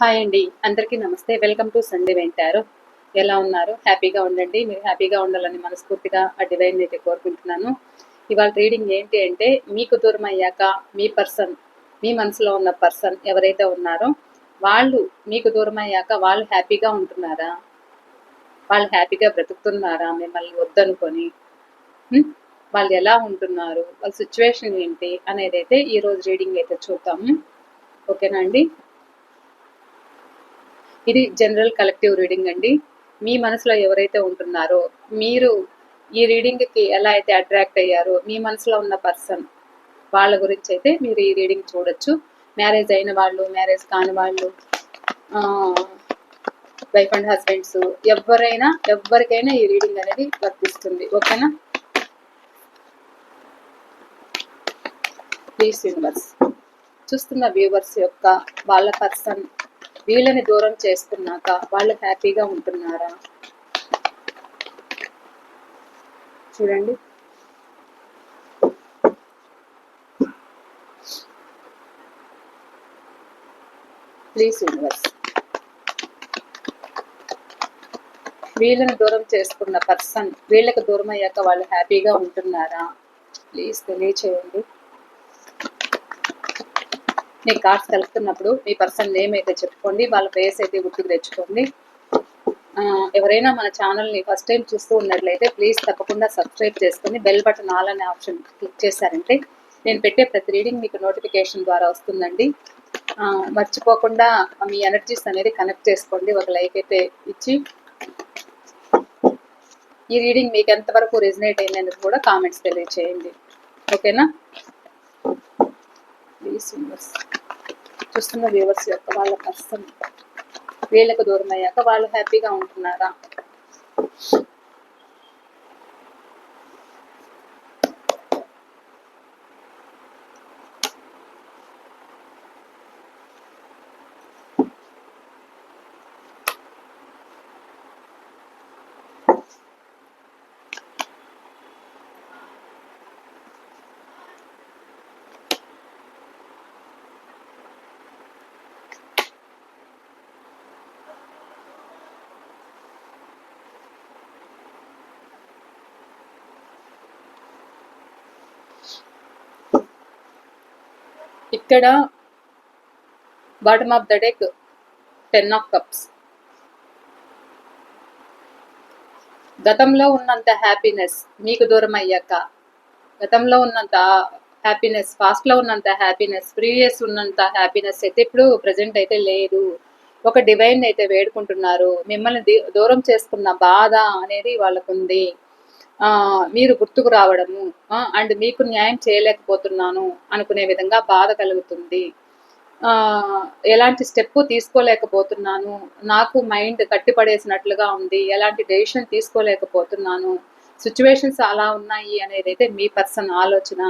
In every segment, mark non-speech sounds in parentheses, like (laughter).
Hi అండి. అందరికీ నమస్తే. వెల్కమ్ టు సండే వెంటారు ఎలా ఉన్నారు? హ్యాపీగా ఉండండి. మీరు హ్యాపీగా ఉండాలని మనస్ఫూర్తిగా ఆ డివైన్ అయితే కోరుకుంటున్నాను. ఇవాళ రీడింగ్ ఏంటి అంటే మీకు దూరం అయ్యాక మీ పర్సన్ మీ మనసులో ఉన్న పర్సన్ ఎవరైతే ఉన్నారో వాళ్ళు మీకు దూరం అయ్యాక వాళ్ళు హ్యాపీగా ఉంటున్నారా? వాళ్ళు హ్యాపీగా బ్రతుకుతున్నారా? మిమ్మల్ని వద్దనుకొని వాళ్ళు ఎలా ఉంటున్నారు? వాళ్ళ సిచ్యువేషన్ ఏంటి? అనేది అయితే ఈరోజు రీడింగ్ అయితే చూద్దాము. ఓకేనా అండి? ఇది జనరల్ కలెక్టివ్ రీడింగ్ అండి. మీ మనసులో ఎవరైతే ఉంటున్నారో మీరు ఈ రీడింగ్కి ఎలా అయితే అట్రాక్ట్ అయ్యారో మీ మనసులో ఉన్న పర్సన్ వాళ్ళ గురించి అయితే మీరు ఈ రీడింగ్ చూడొచ్చు. మ్యారేజ్ అయిన వాళ్ళు మ్యారేజ్ కాని వాళ్ళు వైఫ్ అండ్ హస్బెండ్స్ ఎవరైనా ఎవరికైనా ఈ రీడింగ్ అనేది వర్తిస్తుంది. ఓకేనా? ప్లీజ్ యూనివర్స్ చూస్తున్న వ్యూవర్స్ యొక్క వాళ్ళ పర్సన్ వీళ్ళని దూరం చేసుకున్నాక వాళ్ళు హ్యాపీగా ఉంటున్నారా? చూడండి. Please universe. వీళ్ళని దూరం చేసుకున్న పర్సన్ వీళ్ళకి దూరం అయ్యాక వాళ్ళు హ్యాపీగా ఉంటున్నారా? ప్లీజ్ తెలియచేయండి. మీ కార్డ్స్ కలుపుతున్నప్పుడు మీ పర్సన్ నేమ్ అయితే చెప్పుకోండి వాళ్ళ ఫేస్ అయితే గుర్తుకు తెచ్చుకోండి. ఎవరైనా మన ఛానల్ని ఫస్ట్ టైం చూస్తూ ఉన్నట్లయితే ప్లీజ్ తప్పకుండా సబ్స్క్రైబ్ చేసుకొని బెల్ బటన్ ఆల్ అనే ఆప్షన్ క్లిక్ చేశారంటే నేను పెట్టే ప్రతి రీడింగ్ మీకు నోటిఫికేషన్ ద్వారా వస్తుందండి. మర్చిపోకుండా మీ ఎనర్జీస్ అనేది కనెక్ట్ చేసుకోండి ఒక లైక్ అయితే ఇచ్చి. ఈ రీడింగ్ మీకు ఎంతవరకు రెజినేట్ అయిందని కూడా కామెంట్స్ తెలియచేయండి. ఓకేనా ప్లీజ్ చూస్తున్న వ్యూవర్స్ యొక్క వాళ్ళ పర్సన్ వీళ్ళకు దూరం అయ్యాక వాళ్ళు హ్యాపీగా ఉంటున్నారా? ఇక్కడ bottom of the deck ten of cups గతంలో ఉన్నంత హ్యాపీనెస్ మీకు దూరం అయ్యాక గతంలో ఉన్నంత హ్యాపీనెస్ పాస్ట్లో ఉన్నంత హ్యాపీనెస్ ప్రీవియస్ ఉన్నంత హ్యాపీనెస్ అయితే ఇప్పుడు ప్రజెంట్ అయితే లేదు. ఒక డివైన్ అయితే వేడుకుంటున్నారు. మిమ్మల్ని దూరం చేసుకున్న బాధ అనేది వాళ్ళకుంది. మీరు గుర్తుకు రావడము అండ్ మీకు న్యాయం చేయలేకపోతున్నాను అనుకునే విధంగా బాధ కలుగుతుంది. ఎలాంటి స్టెప్ తీసుకోలేకపోతున్నాను నాకు మైండ్ కట్టిపడేసినట్లుగా ఉంది ఎలాంటి డెసిషన్ తీసుకోలేకపోతున్నాను సిచ్యువేషన్స్ అలా ఉన్నాయి అనేది అయితే మీ పర్సన్ ఆలోచన.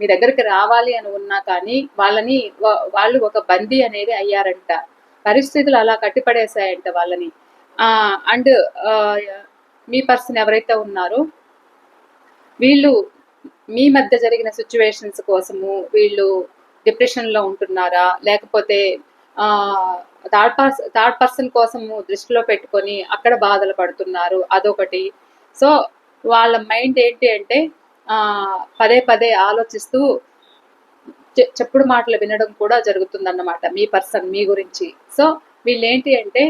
మీ దగ్గరికి రావాలి అని ఉన్నా కానీ వాళ్ళని వాళ్ళు ఒక బందీ అనేది అయ్యారంట. పరిస్థితులు అలా కట్టిపడేశాయంట వాళ్ళని. అండ్ మీ పర్సన్ ఎవరైతే ఉన్నారో వీళ్ళు మీ మధ్య జరిగిన సిచ్యువేషన్స్ కోసము వీళ్ళు డిప్రెషన్లో ఉంటున్నారా? లేకపోతే థర్డ్ పర్సన్ థర్డ్ పర్సన్ కోసము దృష్టిలో పెట్టుకొని అక్కడ బాధలు పడుతున్నారు అదొకటి. సో వాళ్ళ మైండ్ ఏంటి అంటే ఆ, పదే పదే ఆలోచిస్తూ చెప్పుడు మాటలు వినడం కూడా జరుగుతుందన్నమాట మీ పర్సన్ మీ గురించి. సో వీళ్ళు ఏంటి అంటే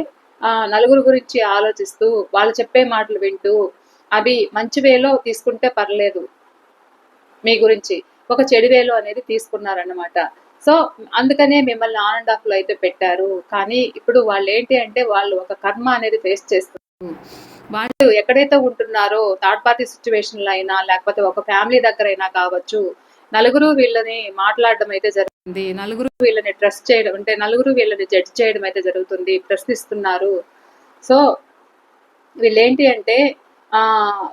నలుగురు గురించి ఆలోచిస్తూ వాళ్ళు చెప్పే మాటలు వింటూ అవి మంచి వేలో తీసుకుంటే పర్లేదు మీ గురించి. ఒక చెడు వేలో అనేది తీసుకున్నారన్నమాట. సో అందుకనే మిమ్మల్ని ఆన్ అండ్ ఆఫ్లో అయితే పెట్టారు. కానీ ఇప్పుడు వాళ్ళు ఏంటి అంటే వాళ్ళు ఒక కర్మ అనేది ఫేస్ చేస్తున్నారు. వాళ్ళు ఎక్కడైతే ఉంటున్నారో థర్డ్ పార్టీ సిచ్యువేషన్లో అయినా లేకపోతే ఒక ఫ్యామిలీ దగ్గర అయినా కావచ్చు నలుగురు వీళ్ళని మాట్లాడడం అయితే జరుగుతుంది. నలుగురు వీళ్ళని ట్రస్ట్ చేయడం అంటే నలుగురు వీళ్ళని జడ్జ్ చేయడం అయితే జరుగుతుంది ప్రశ్నిస్తున్నారు. సో వీళ్ళేంటి అంటే ఆ,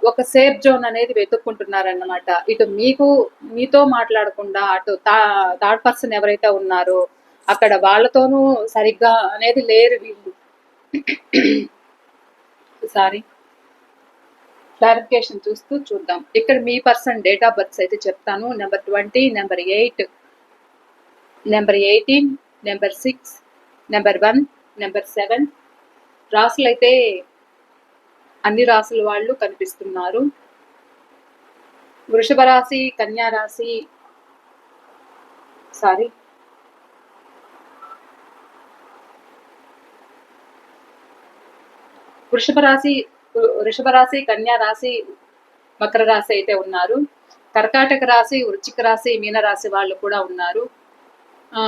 ఒక సేఫ్ జోన్ అనేది వెతుక్కుంటున్నారన్నమాట. ఇటు మీకు మీతో మాట్లాడకుండా అటు థర్డ్ పర్సన్ ఎవరైతే ఉన్నారో అక్కడ వాళ్ళతోనూ సరిగ్గా అనేది లేరు వీళ్ళు. (coughs) సారీ. క్లారిఫికేషన్ చూస్తూ చూద్దాం. ఇక్కడ మీ పర్సన్ డేట్ ఆఫ్ బర్త్స్ అయితే చెప్తాను. Number twenty number eight number eighteen number six number one number seven రాసులు అయితే అన్ని రాసుల వాళ్ళు కనిపిస్తున్నారు. వృషభ రాశి కన్యా రాశి సారీ వృషభ రాశి వృషభ రాశి కన్యా రాశి మకర రాశి అయితే ఉన్నారు. కర్కాటక రాశి వృచ్చిక రాశి మీన రాశి వాళ్ళు కూడా ఉన్నారు. ఆ,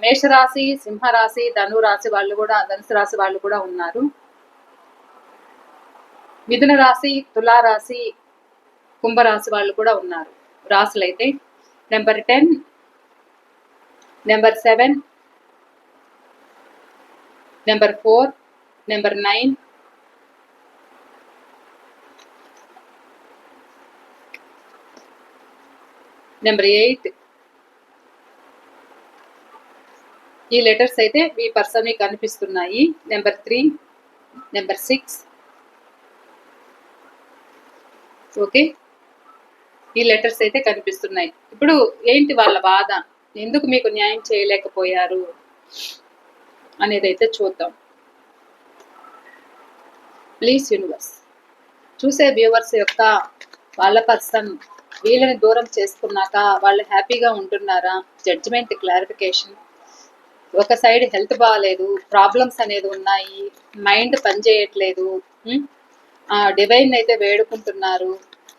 మేషరాశి సింహరాశి ధను రాశి వాళ్ళు కూడా ధనుసు రాశి వాళ్ళు కూడా ఉన్నారు. మిథున రాశి తులారాశి కుంభరాశి వాళ్ళు కూడా ఉన్నారు. రాశులు అయితే number ten number seven number four number nine number eight. ఈ లెటర్స్ అయితే మీ పర్సన్ కనిపిస్తున్నాయి number three number six. Okay? ఈ లెటర్స్ అయితే కనిపిస్తున్నాయి. ఇప్పుడు ఏంటి వాళ్ళ బాధ? ఎందుకు మీకు న్యాయం చేయలేకపోయారు? అనేది అయితే చూద్దాం. ప్లీజ్ యూనివర్స్ చూసే వ్యూవర్స్ యొక్క వాళ్ళ పర్సన్ వీళ్ళని దూరం చేసుకున్నాక వాళ్ళు హ్యాపీగా ఉంటున్నారా? జడ్జిమెంట్ క్లారిఫికేషన్ ఒక సైడ్ హెల్త్ బాగాలేదు ప్రాబ్లమ్స్ అనేది ఉన్నాయి మైండ్ పనిచేయట్లేదు డివైన్ అయితే వేడుకుంటున్నారు.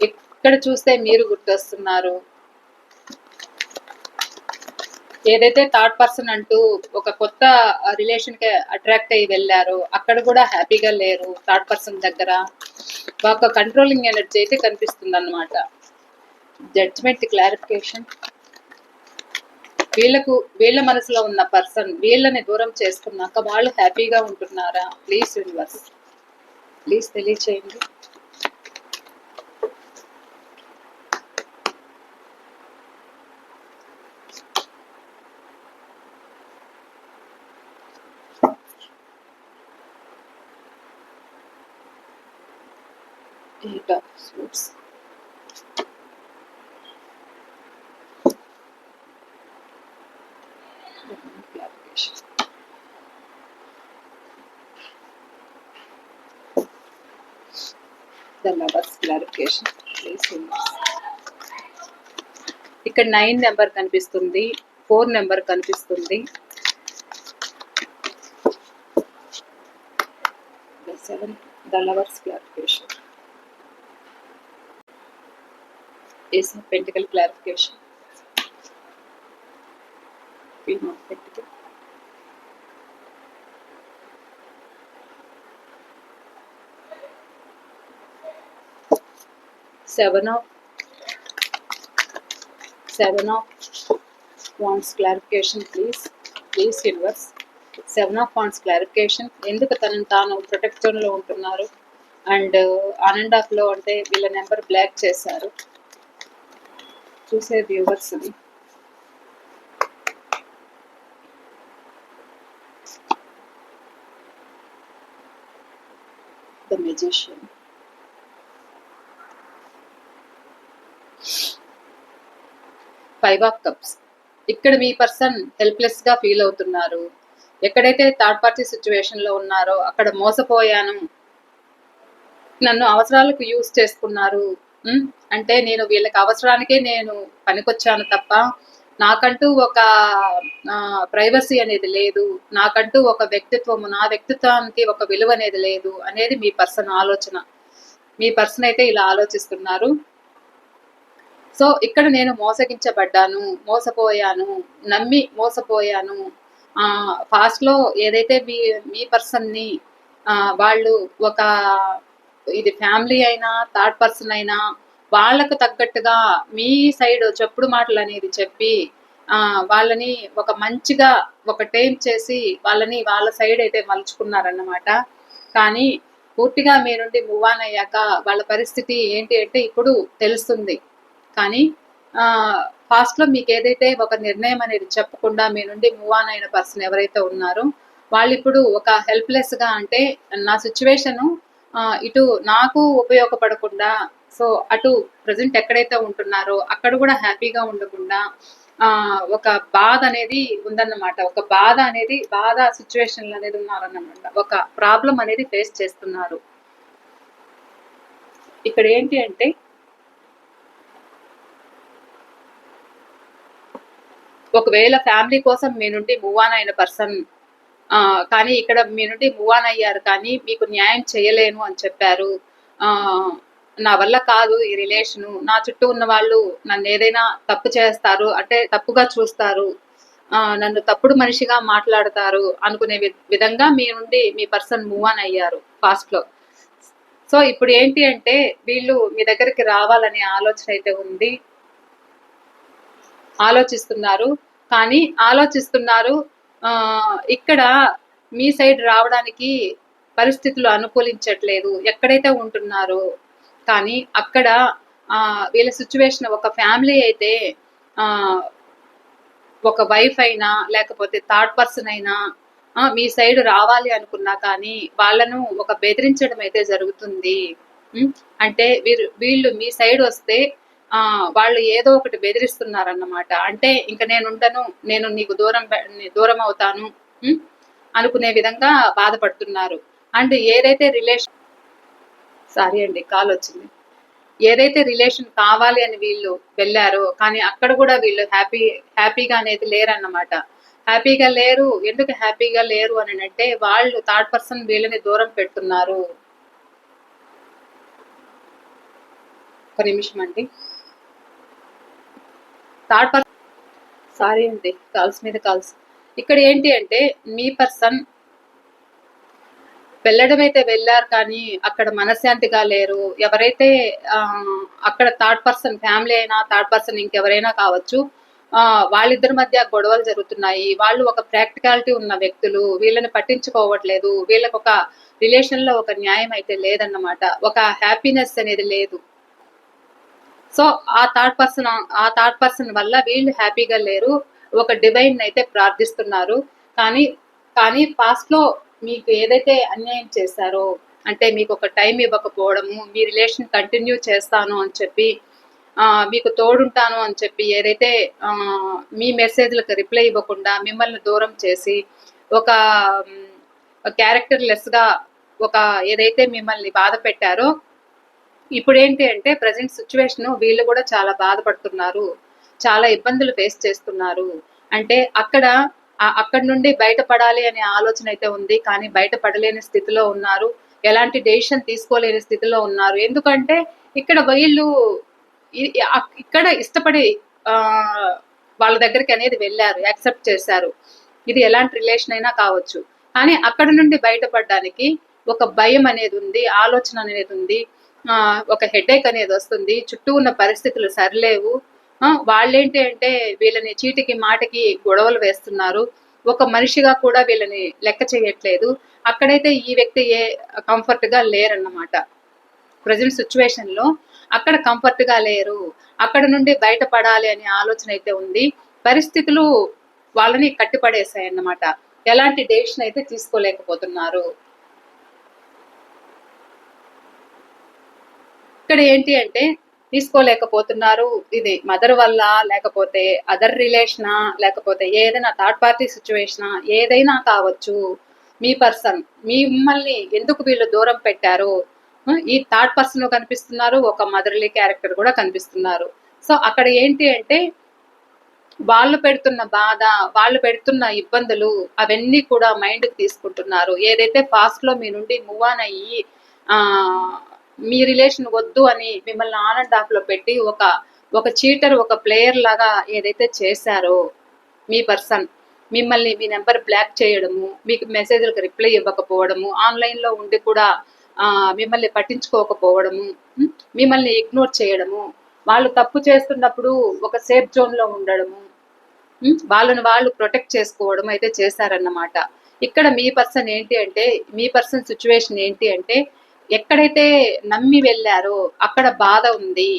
ఎక్కడ చూస్తే మీరు గుర్తొస్తున్నారు. ఏదైతే థర్డ్ పర్సన్ అంటూ ఒక కొత్త రిలేషన్కి అట్రాక్ట్ అయ్యి వెళ్ళారో అక్కడ కూడా హ్యాపీగా లేరు థర్డ్ పర్సన్ దగ్గర. ఒక కంట్రోలింగ్ ఎనర్జీ అయితే కనిపిస్తుంది అన్నమాట జడ్జ్మెంట్ క్లారిఫికేషన్ వీళ్ళకు వీళ్ళ మనసులో ఉన్న పర్సన్ వీళ్ళని దూరం చేసుకున్నాక వాళ్ళు హ్యాపీగా ఉంటున్నారా? ప్లీజ్ యూనివర్స్ ప్లీజ్ తెలియచేయండి. Eight of Swords. చేస్తున్నారు ఇక్కడ నైన్ నెంబర్ కనిపిస్తుంది ఫోర్ నెంబర్ కనిపిస్తుంది. Clarification pentacle clarification pentacle seven of seven of Wands clarification please please universe seven of points clarification ఎందుకు తనని తాను ప్రొటెక్ట్లో ఉంటున్నారు? అండ్ ఆన్ అండ్లో అంటే వీళ్ళ నెంబర్ బ్లాక్ చేశారు. చూసే వ్యూవర్స్ని. The magician five of cups ఇక్కడ మీ పర్సన్ హెల్ప్లెస్గా ఫీల్ అవుతున్నారు. ఎక్కడైతే థర్డ్ పార్టీ సిచ్యువేషన్లో ఉన్నారో అక్కడ మోసపోయాను. నన్ను అవసరాలకు యూజ్ చేసుకున్నారు. అంటే నేను వీళ్ళకి అవసరానికే నేను పనికొచ్చాను తప్ప నాకంటూ ఒక ప్రైవసీ అనేది లేదు. నాకంటూ ఒక వ్యక్తిత్వము నా వ్యక్తిత్వానికి ఒక విలువ అనేది లేదు అనేది మీ పర్సన్ ఆలోచన. మీ పర్సన్ అయితే ఇలా ఆలోచిస్తున్నారు. సో ఇక్కడ నేను మోసగించబడ్డాను మోసపోయాను నమ్మి మోసపోయాను. ఫాస్ట్లో ఏదైతే మీ మీ పర్సన్ని వాళ్ళు ఒక ఇది ఫ్యామిలీ అయినా థర్డ్ పర్సన్ అయినా వాళ్ళకు తగ్గట్టుగా మీ సైడ్ చెప్పుడు మాటలు అనేది చెప్పి వాళ్ళని ఒక మంచిగా ఒక టైం చేసి వాళ్ళని వాళ్ళ సైడ్ అయితే మలుచుకున్నారన్నమాట. కానీ పూర్తిగా మీ నుండి మూవ్ ఆన్ అయ్యాక వాళ్ళ పరిస్థితి ఏంటి అంటే ఇప్పుడు తెలుస్తుంది. కానీ ఫాస్ట్లో ఫాస్ట్లో మీకు ఏదైతే ఒక నిర్ణయం అనేది చెప్పకుండా మీ నుండి మూవ్ ఆన్ అయిన పర్సన్ ఎవరైతే ఉన్నారో వాళ్ళు ఇప్పుడు ఒక హెల్ప్లెస్గా అంటే నా సిచ్యువేషను ఇటు నాకు ఉపయోగపడకుండా సో అటు ప్రజెంట్ ఎక్కడైతే ఉంటున్నారో అక్కడ కూడా హ్యాపీగా ఉండకుండా ఒక బాధ అనేది ఉందన్నమాట. ఒక బాధ అనేది బాధ సిచ్యువేషన్లు అనేది ఉన్నారన్నమాట. ఒక ప్రాబ్లం అనేది ఫేస్ చేస్తున్నారు. ఇక్కడ ఏంటి అంటే ఒకవేళ ఫ్యామిలీ కోసం మీ నుండి మూవ్ ఆన్ అయిన పర్సన్ కానీ ఇక్కడ మీ నుండి మూవ్ ఆన్ అయ్యారు కానీ మీకు న్యాయం చేయలేను అని చెప్పారు నా వల్ల కాదు ఈ రిలేషను నా చుట్టూ ఉన్న వాళ్ళు నన్ను ఏదైనా తప్పు చేస్తారు అంటే తప్పుగా చూస్తారు నన్ను తప్పుడు మనిషిగా మాట్లాడతారు అనుకునే వి- విధంగా మీ నుండి మీ పర్సన్ మూవ్ ఆన్ అయ్యారు ఫాస్ట్లో సో ఇప్పుడు ఏంటి అంటే వీళ్ళు మీ దగ్గరికి రావాలనే ఆలోచన అయితే ఉంది. ఆలోచిస్తున్నారు. కానీ ఆలోచిస్తున్నారు ఆ, ఇక్కడ మీ సైడ్ రావడానికి పరిస్థితులు అనుకూలించట్లేదు. ఎక్కడైతే ఉంటున్నారో కానీ అక్కడ వీళ్ళ సిచ్యువేషన్ ఒక ఫ్యామిలీ అయితే ఆ, ఒక వైఫ్ అయినా లేకపోతే థర్డ్ పర్సన్ అయినా మీ సైడ్ రావాలి అనుకున్నా కానీ వాళ్ళను ఒక బెదిరించడం అయితే జరుగుతుంది. అంటే వీరు వీళ్ళు మీ సైడ్ వస్తే ఆ వాళ్ళు ఏదో ఒకటి బెదిరిస్తున్నారన్నమాట. అంటే ఇంకా నేను ఉండను నేను నీకు దూరం పె- దూరం అవుతాను అనుకునే విధంగా బాధపడుతున్నారు. అండ్ ఏదైతే రిలేషన్ సారీ అండి కాల్ వచ్చింది. ఏదైతే రిలేషన్ కావాలి అని వీళ్ళు వెళ్ళారో కానీ అక్కడ కూడా వీళ్ళు హ్యాపీ హ్యాపీగా అనేది లేరన్నమాట. హ్యాపీగా లేరు. ఎందుకు హ్యాపీగా లేరు అని అంటే వాళ్ళు థర్డ్ పర్సన్ వీళ్ళని దూరం పెడుతున్నారు. ఒక నిమిషం అండి. థర్డ్ పర్సన్ సారీ అండి కాల్స్ మీద కాల్స్ ఇక్కడ ఏంటి అంటే మీ పర్సన్ వెళ్ళడం అయితే వెళ్ళారు కానీ అక్కడ మనశ్శాంతిగా లేరు. ఎవరైతే అక్కడ థర్డ్ పర్సన్ ఫ్యామిలీ అయినా థర్డ్ పర్సన్ ఇంకెవరైనా కావచ్చు వాళ్ళిద్దరి మధ్య గొడవలు జరుగుతున్నాయి. వాళ్ళు ఒక ప్రాక్టికాలిటీ ఉన్న వ్యక్తులు వీళ్ళని పట్టించుకోవట్లేదు. వీళ్ళకి ఒక రిలేషన్లో ఒక న్యాయం అయితే లేదన్నమాట. ఒక హ్యాపీనెస్ అనేది లేదు. సో ఆ థర్డ్ పర్సన్ ఆ థర్డ్ పర్సన్ వల్ల వీళ్ళు హ్యాపీగా లేరు. ఒక డివైన్ అయితే ప్రార్థిస్తున్నారు. కానీ కానీ పాస్ట్లో మీకు ఏదైతే అన్యాయం చేశారో అంటే మీకు ఒక టైం ఇవ్వకపోవడము మీ రిలేషన్ కంటిన్యూ చేస్తాను అని చెప్పి మీకు తోడుంటాను అని చెప్పి ఏదైతే మీ మెసేజ్లకు రిప్లై ఇవ్వకుండా మిమ్మల్ని దూరం చేసి ఒక క్యారెక్టర్ లెస్గా ఒక ఏదైతే మిమ్మల్ని బాధ పెట్టారో ఇప్పుడు ఏంటి అంటే ప్రజెంట్ సిచ్యువేషన్ వీళ్ళు కూడా చాలా బాధపడుతున్నారు. చాలా ఇబ్బందులు ఫేస్ చేస్తున్నారు. అంటే అక్కడ అక్కడ నుండి బయటపడాలి అనే ఆలోచన అయితే ఉంది. కానీ బయటపడలేని స్థితిలో ఉన్నారు. ఎలాంటి డెసిషన్ తీసుకోలేని స్థితిలో ఉన్నారు. ఎందుకంటే ఇక్కడ వీళ్ళు ఇక్కడ ఇష్టపడి వాళ్ళ దగ్గరికి అనేది వెళ్ళారు యాక్సెప్ట్ చేశారు. ఇది ఎలాంటి రిలేషన్ అయినా కావచ్చు. కానీ అక్కడ నుండి బయటపడడానికి ఒక భయం అనేది ఉంది ఆలోచన అనేది ఉంది. ఒక హెడేక్ అనేది వస్తుంది. చుట్టూ ఉన్న పరిస్థితులు సరిలేవు. వాళ్ళేంటి అంటే వీళ్ళని చీటికి మాటకి గొడవలు వేస్తున్నారు. ఒక మనిషిగా కూడా వీళ్ళని లెక్క చేయట్లేదు. అక్కడైతే ఈ వ్యక్తి ఏ కంఫర్ట్గా లేరన్నమాట. ప్రజెంట్ సిచ్యువేషన్లో అక్కడ కంఫర్ట్గా లేరు. అక్కడ నుండి బయటపడాలి అనే ఆలోచన అయితే ఉంది. పరిస్థితులు వాళ్ళని కట్టిపడేశాయి అన్నమాట ఎలాంటి డెసిషన్ అయితే తీసుకోలేకపోతున్నారు. ఇక్కడ ఏంటి అంటే తీసుకోలేకపోతున్నారు. ఇది మదర్ వల్ల లేకపోతే అదర్ రిలేషనా లేకపోతే ఏదైనా థర్డ్ పార్టీ సిచ్యువేషనా ఏదైనా కావచ్చు. మీ పర్సన్ మిమ్మల్ని ఎందుకు వీళ్ళు దూరం పెట్టారు? ఈ థర్డ్ పర్సన్ కనిపిస్తున్నారు ఒక మదర్లీ క్యారెక్టర్ కూడా కనిపిస్తున్నారు. సో అక్కడ ఏంటి అంటే వాళ్ళు పెడుతున్న బాధ వాళ్ళు పెడుతున్న ఇబ్బందులు అవన్నీ కూడా మైండ్కి తీసుకుంటున్నారు. ఏదైతే ఫాస్ట్లో మీ నుండి మూవ్ ఆన్ అయ్యి మీ రిలేషన్ వద్దు అని మిమ్మల్ని ఆన్ అండ్ ఆఫ్లో పెట్టి ఒక ఒక చీటర్ ఒక ప్లేయర్ లాగా ఏదైతే చేశారో మీ పర్సన్ మిమ్మల్ని మీ నెంబర్ బ్లాక్ చేయడము మీకు మెసేజ్లకు రిప్లై ఇవ్వకపోవడము ఆన్లైన్లో ఉండి కూడా మిమ్మల్ని పట్టించుకోకపోవడము మిమ్మల్ని ఇగ్నోర్ చేయడము వాళ్ళు తప్పు చేస్తున్నప్పుడు ఒక సేఫ్ జోన్లో ఉండడము వాళ్ళని వాళ్ళు ప్రొటెక్ట్ చేసుకోవడం అయితే చేశారన్నమాట. ఇక్కడ మీ పర్సన్ ఏంటి అంటే మీ పర్సన్ సిచ్యువేషన్ ఏంటి అంటే ఎక్కడైతే నమ్మి వెళ్ళారో అక్కడ బాధ ఉంది.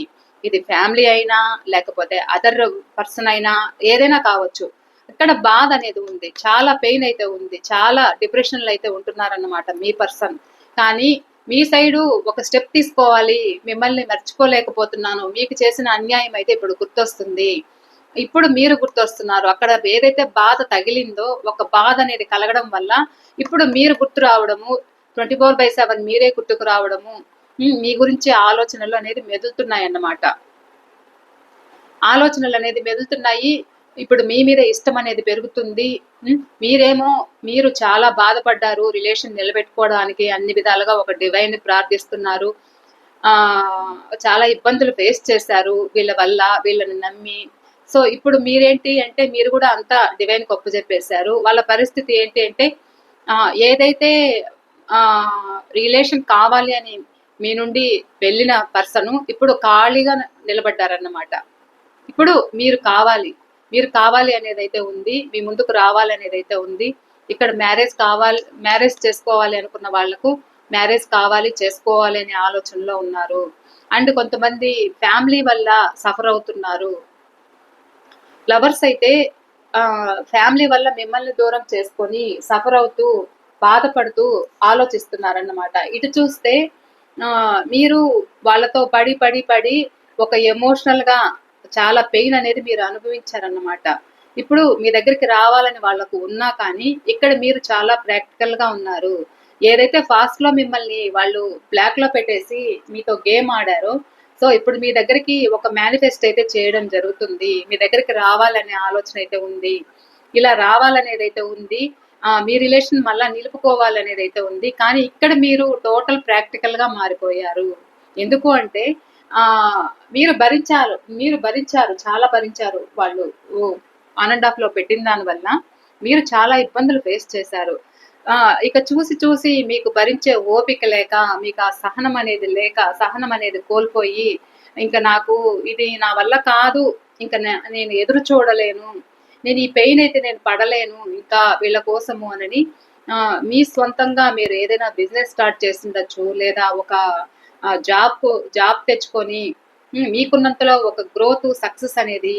ఇది ఫ్యామిలీ అయినా లేకపోతే అదర్ పర్సన్ అయినా ఏదైనా కావచ్చు. ఇక్కడ బాధ అనేది ఉంది. చాలా పెయిన్ అయితే ఉంది. చాలా డిప్రెషన్లు అయితే ఉంటున్నారన్నమాట మీ పర్సన్. కానీ మీ సైడు ఒక స్టెప్ తీసుకోవాలి. మిమ్మల్ని మర్చిపోలేకపోతున్నాను. మీకు చేసిన అన్యాయం అయితే ఇప్పుడు గుర్తొస్తుంది. ఇప్పుడు మీరు గుర్తొస్తున్నారు. అక్కడ ఏదైతే బాధ తగిలిందో ఒక బాధ అనేది కలగడం వల్ల ఇప్పుడు మీరు గుర్తు రావడము ట్వంటీ ఫోర్ బై సెవెన్ మీరే గుర్తుకు రావడము మీ గురించి ఆలోచనలు అనేది మెదులుతున్నాయి అన్నమాట ఆలోచనలు అనేది మెదులుతున్నాయి ఇప్పుడు మీ మీద ఇష్టం అనేది పెరుగుతుంది మీరేమో మీరు చాలా బాధపడ్డారు రిలేషన్ నిలబెట్టుకోవడానికి అన్ని విధాలుగా ఒక డివైన్ ప్రార్థిస్తున్నారు చాలా ఇబ్బందులు ఫేస్ చేశారు వీళ్ళ వల్ల వీళ్ళని నమ్మి. సో ఇప్పుడు మీరేంటి అంటే మీరు కూడా అంతా డివైన్ గొప్ప చెప్పేశారు వాళ్ళ పరిస్థితి ఏంటి అంటే ఏదైతే రిలేషన్ కావాలి అని మీ నుండి వెళ్ళిన పర్సన్ ఇప్పుడు ఖాళీగా నిలబడ్డారన్నమాట. ఇప్పుడు మీరు కావాలి మీరు కావాలి అనేది అయితే ఉంది మీ ముందుకు రావాలి అనేది అయితే ఉంది ఇక్కడ మ్యారేజ్ కావాలి మ్యారేజ్ చేసుకోవాలి అనుకున్న వాళ్ళకు మ్యారేజ్ కావాలి చేసుకోవాలి అనే ఆలోచనలో ఉన్నారు. అండ్ కొంతమంది ఫ్యామిలీ వల్ల సఫర్ అవుతున్నారు. లవర్స్ అయితే ఫ్యామిలీ వల్ల మిమ్మల్ని దూరం చేసుకొని సఫర్ అవుతూ బాధపడుతూ ఆలోచిస్తున్నారన్నమాట. ఇటు చూస్తే మీరు వాళ్ళతో పడి పడి పడి ఒక ఎమోషనల్గా చాలా పెయిన్ అనేది మీరు అనుభవించారన్నమాట. ఇప్పుడు మీ దగ్గరికి రావాలని వాళ్ళకు ఉన్నా కానీ ఇక్కడ మీరు చాలా ప్రాక్టికల్గా ఉన్నారు. ఏదైతే ఫాస్ట్లో మిమ్మల్ని వాళ్ళు బ్లాక్లో పెట్టేసి మీతో గేమ్ ఆడారో సో ఇప్పుడు మీ దగ్గరికి ఒక మేనిఫెస్ట్ అయితే చేయడం జరుగుతుంది. మీ దగ్గరికి రావాలనే ఆలోచన అయితే ఉంది. ఇలా రావాలనేది అయితే ఉంది మీ రిలేషన్ మళ్ళా నిలుపుకోవాలనేది అయితే ఉంది. కానీ ఇక్కడ మీరు టోటల్ ప్రాక్టికల్గా మారిపోయారు. ఎందుకు అంటే ఆ మీరు భరించారు మీరు భరించారు చాలా భరించారు వాళ్ళు. ఆన్ అండ్ ఆఫ్లో పెట్టిన దానివల్ల మీరు చాలా ఇబ్బందులు ఫేస్ చేశారు. ఆ ఇక చూసి చూసి మీకు భరించే ఓపిక లేక మీకు ఆ సహనం అనేది లేక సహనం అనేది కోల్పోయి ఇంకా నాకు ఇది నా వల్ల కాదు ఇంకా నేను ఎదురు చూడలేను నేను ఈ పెయిన్ అయితే నేను పడలేను ఇంకా వీళ్ళ కోసము అని మీ సొంతంగా మీరు ఏదైనా బిజినెస్ స్టార్ట్ చేసిండొచ్చు లేదా ఒక జాబ్ జాబ్ తెచ్చుకొని మీకున్నంతలో ఒక గ్రోత్ సక్సెస్ అనేది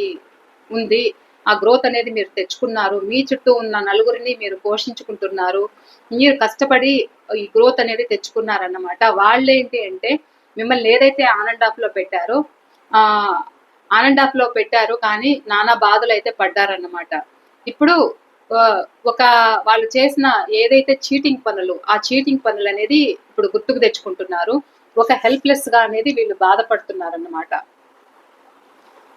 ఉంది. ఆ గ్రోత్ అనేది మీరు తెచ్చుకున్నారు. మీ చుట్టూ ఉన్న నలుగురిని మీరు పోషించుకుంటున్నారు. మీరు కష్టపడి ఈ గ్రోత్ అనేది తెచ్చుకున్నారన్నమాట. వాళ్ళేంటి అంటే మిమ్మల్ని ఏదైతే ఆనండ్ ఆఫ్లో పెట్టారో ఆ ఆనండ్ ఆఫ్లో పెట్టారు కానీ నానా బాధలు అయితే పడ్డారన్నమాట. ఇప్పుడు ఒక వాళ్ళు చేసిన ఏదైతే చీటింగ్ పనులు ఆ చీటింగ్ పనులు అనేది ఇప్పుడు గుర్తుకు తెచ్చుకుంటున్నారు. ఒక హెల్ప్లెస్గా అనేది వీళ్ళు బాధపడుతున్నారు అన్నమాట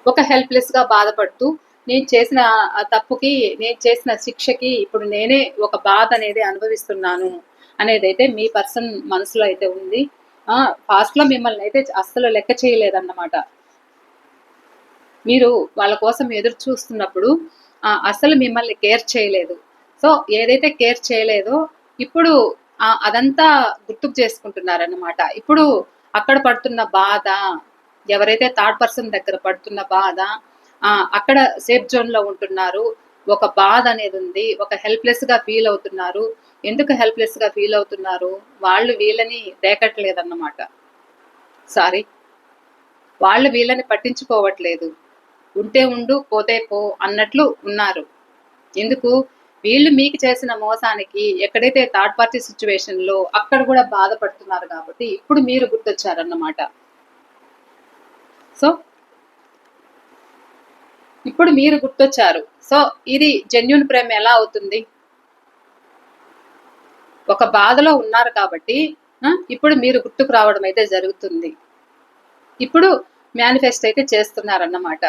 ఒక హెల్ప్లెస్గా బాధపడుతూ నేను చేసిన తప్పుకి నేను చేసిన శిక్షకి ఇప్పుడు నేనే ఒక బాధ అనేది అనుభవిస్తున్నాను అనేది అయితే మీ పర్సన్ మనసులో అయితే ఉంది. ఆ ఫాస్ట్లో మిమ్మల్ని అయితే అస్సలు లెక్క చేయలేదన్నమాట. మీరు వాళ్ళ కోసం ఎదురు చూస్తున్నప్పుడు అసలు మిమ్మల్ని కేర్ చేయలేదు. సో ఏదైతే కేర్ చేయలేదో ఇప్పుడు అదంతా గుర్తుకు చేసుకుంటున్నారన్నమాట. ఇప్పుడు అక్కడ పడుతున్న బాధ ఎవరైతే థర్డ్ పర్సన్ దగ్గర పడుతున్న బాధ అక్కడ సేఫ్ జోన్లో ఉంటున్నారు ఒక బాధ అనేది ఉంది ఒక హెల్ప్లెస్గా ఫీల్ అవుతున్నారు. ఎందుకు హెల్ప్లెస్గా ఫీల్ అవుతున్నారు? వాళ్ళు వీళ్ళని రేకట్లేదన్నమాట. సారీ వాళ్ళు వీళ్ళని పట్టించుకోవట్లేదు. ఉంటే ఉండు పోతే పో అన్నట్లు ఉన్నారు. ఎందుకు? వీళ్ళు మీకు చేసిన మోసానికి ఎక్కడైతే థర్డ్ పార్టీ సిచ్యువేషన్లో అక్కడ కూడా బాధపడుతున్నారు కాబట్టి ఇప్పుడు మీరు గుర్తొచ్చారన్నమాట. సో ఇప్పుడు మీరు గుర్తొచ్చారు. సో ఇది జెన్యున్ ప్రేమ ఎలా అవుతుంది? ఒక బాధలో ఉన్నారు కాబట్టి ఇప్పుడు మీరు గుర్తుకు రావడం అయితే జరుగుతుంది. ఇప్పుడు మేనిఫెస్ట్ అయితే చేస్తున్నారన్నమాట.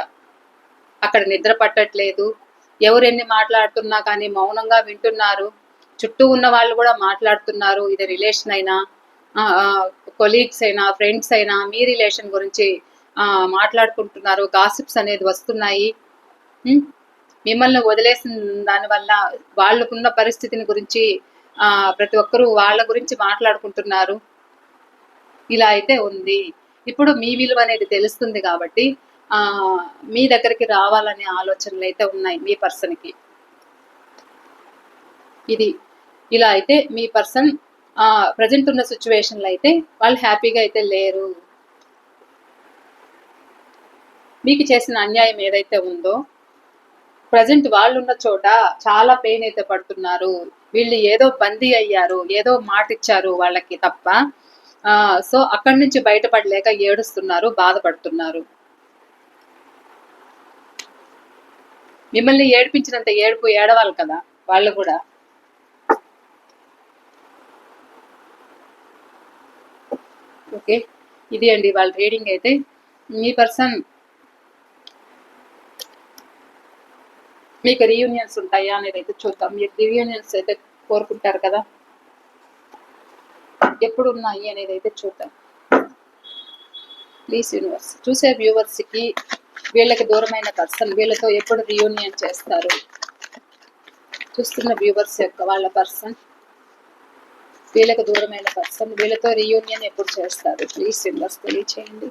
అక్కడ నిద్ర పట్టట్లేదు. ఎవరెన్ని మాట్లాడుతున్నా కానీ మౌనంగా వింటున్నారు. చుట్టూ ఉన్న వాళ్ళు కూడా మాట్లాడుతున్నారు. ఇది రిలేషన్ అయినా కొలీగ్స్ అయినా ఫ్రెండ్స్ అయినా మీ రిలేషన్ గురించి మాట్లాడుకుంటున్నారు. గాసిప్స్ అనేది వస్తున్నాయి. మిమ్మల్ని వదిలేసిన దానివల్ల వాళ్ళకున్న పరిస్థితిని గురించి ప్రతి ఒక్కరూ వాళ్ళ గురించి మాట్లాడుకుంటున్నారు. ఇలా అయితే ఉంది. ఇప్పుడు మీ విలువ అనేది తెలుస్తుంది కాబట్టి మీ దగ్గరికి రావాలనే ఆలోచనలు అయితే ఉన్నాయి మీ పర్సన్కి ఇది ఇలా అయితే మీ పర్సన్ ప్రజెంట్ ఉన్న సిచ్యువేషన్లో అయితే వాళ్ళు హ్యాపీగా అయితే లేరు. మీకు చేసిన అన్యాయం ఏదైతే ఉందో ప్రజెంట్ వాళ్ళు ఉన్న చోట చాలా పెయిన్ అయితే పడుతున్నారు. వీళ్ళు ఏదో బందీ అయ్యారు ఏదో మాట ఇచ్చారు వాళ్ళకి తప్ప సో అక్కడి నుంచి బయటపడలేక ఏడుస్తున్నారు బాధపడుతున్నారు. మిమ్మల్ని ఏడిపించినంత ఏడుపు ఏడవాలి కదా వాళ్ళు కూడా. ఓకే ఇది అండి వాళ్ళ రీడింగ్ అయితే. మీ పర్సన్ మీకు రీయూనియన్స్ ఉంటాయా అనేది అయితే చూద్దాం. మీరు రీయూనియన్స్ అయితే కోరుకుంటారు కదా? ఎప్పుడు ఉన్నాయి అనేది అయితే చూద్దాం. ప్లీజ్ యూనివర్స్ చూసే వ్యూవర్స్కి వీళ్ళకి దూరమైన పర్సన్ వీళ్ళతో ఎప్పుడు రియూనియన్ చేస్తారు? చూస్తున్న వ్యూవర్స్ యొక్క వాళ్ళ పర్సన్ వీళ్ళకి దూరమైన పర్సన్ వీళ్ళతో రియూనియన్ ఎప్పుడు చేస్తారు? ప్లీజ్ యూనివర్స్ తెలియచేయండి.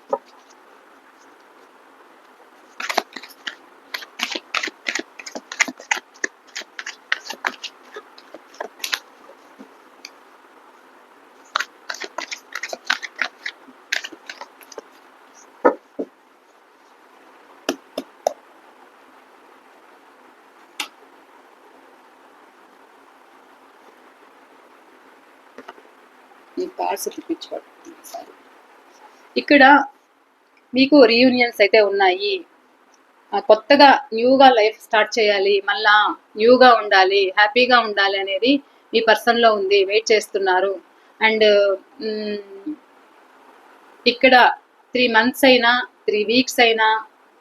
కార్డ్స్ తిప్పించుకోండి ఇక్కడ మీకు రీయూనియన్స్ అయితే ఉన్నాయి. కొత్తగా న్యూగా లైఫ్ స్టార్ట్ చేయాలి మళ్ళా న్యూగా ఉండాలి హ్యాపీగా ఉండాలి అనేది మీ పర్సన్లో ఉంది వెయిట్ చేస్తున్నారు. అండ్ ఇక్కడ త్రీ మంత్స్ అయినా త్రీ వీక్స్ అయినా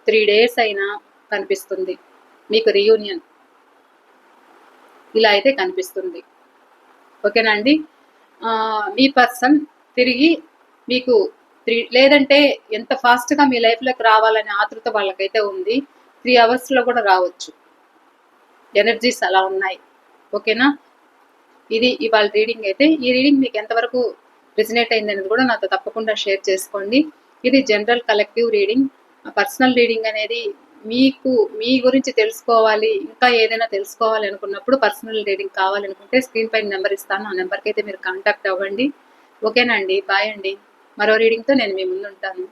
త్రీ డేస్ అయినా కనిపిస్తుంది మీకు రీయూనియన్ ఇలా అయితే కనిపిస్తుంది. ఓకేనా అండి? మీ పర్సన్ తిరిగి మీకు త్రీ లేదంటే ఎంత ఫాస్ట్గా మీ లైఫ్లోకి రావాలనే ఆతృత వాళ్ళకైతే ఉంది. త్రీ అవర్స్లో కూడా రావచ్చు. ఎనర్జీస్ అలా ఉన్నాయి. ఓకేనా? ఇది ఇవాళ రీడింగ్ అయితే. ఈ రీడింగ్ మీకు ఎంతవరకు రిజనేట్ అయింది అనేది కూడా నాతో తప్పకుండా షేర్ చేసుకోండి. ఇది general collective reading. Personal reading అనేది మీకు మీ గురించి తెలుసుకోవాలి ఇంకా ఏదైనా తెలుసుకోవాలి అనుకున్నప్పుడు పర్సనల్ రీడింగ్ కావాలనుకుంటే స్క్రీన్ పైన నెంబర్ ఇస్తాను. ఆ నెంబర్కి అయితే మీరు కాంటాక్ట్ అవ్వండి. ఓకేనండి బాయ్ అండి. మరో రీడింగ్తో నేను మీ ముందు ఉంటాను.